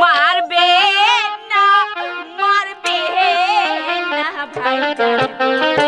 মারবে না মারবে না ভাইজান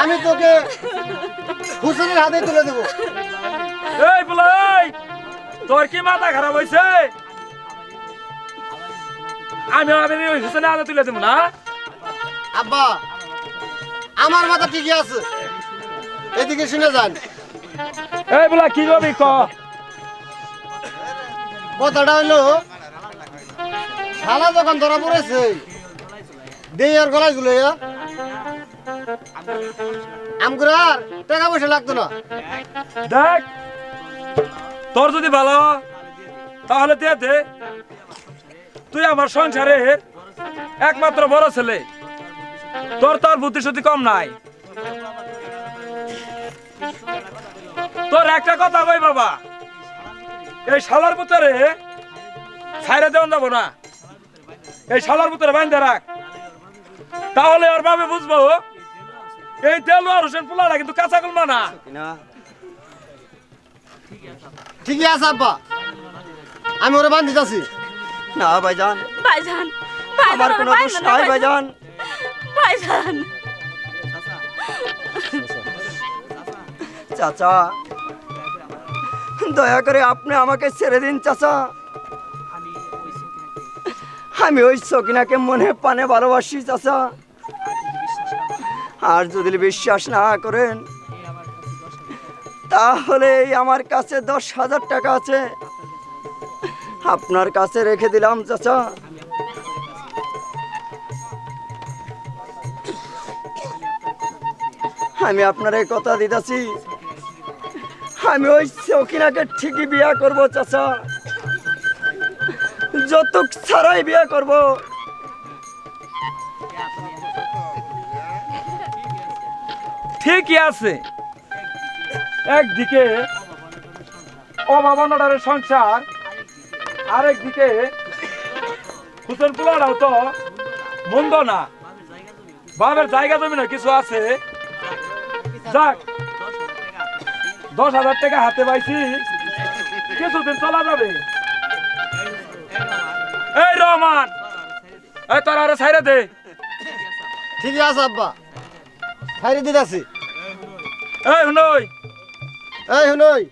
আমি তোকে হুসেনের হাতে তুলে দেবো। এই বলাই তোর কি মাথা খারাপ হয়েছে আমি আমি ওই হুসেনে আলো তুলে দেবো না? আব্বা আমার মাথা ঠিকই আছে। এদিকে শুনে যান। এই বলা কি করবি ক? কথাটা হলো শালা যখন ধরা পড়েছে দেই আর গলায়গুলো আমগুলো টাকা পয়সা লাগতো না। দেখ তোর যদি ভালো তাহলে দে দে। তুই আমার সংসারের একমাত্র বড় ছেলে। তোর তোর বুদ্ধি শুদ্ধি কম নাই। তোর একটা কথা কই বাবা এই শালার পুতরে ছাইরে দেওয়া যাব না। এই শালার পুতরে বাইন্দে রাখ। তাহলে ওর ভাবে বুঝব এই তেল আর হোসেন পোলাটা কিন্তু কাঁচা কলমা না। ঠিকই আছে আব্বা। আমি ওরা বান্ধি যাচ্ছি। না ভাইজান। ভাইজান আমার কোনো দোষ নাই ভাইজান। ভাইজান। চাচা দয়া করে আপনি আমাকে ছেড়ে দিন চাচা। আমি ওই সকিনাকে মনে পানে ভালোবাসি চাচা। আর যদি বিশ্বাস না করেন তাহলে আমার কাছে দশ হাজার টাকা আছে। আপনার কাছে রেখে দিলাম, চাচা। আমি আপনার এই কথা দিতেছি। আমি ওই সকিনাকে ঠিকই বিয়া করব, চাচা। যৌতুক ছাড়াই বিয়া করব। ঠিকই আছে। একদিকে অভাবনাটার সংসার, আরেকদিকে হুসেন পোলারাও তো মন্দ না। বাবের জায়গা জমি না কিছু আছে। যাক, দশ হাজার টাকা হাতে পাইছি। কিছুদিন চলা যাবে। এই রহমান, এই তোর আরে সাইরে দে। ঠিকই আছে আব্বা। ছাইরে দিতাছি। এই হুনই। এই শুনই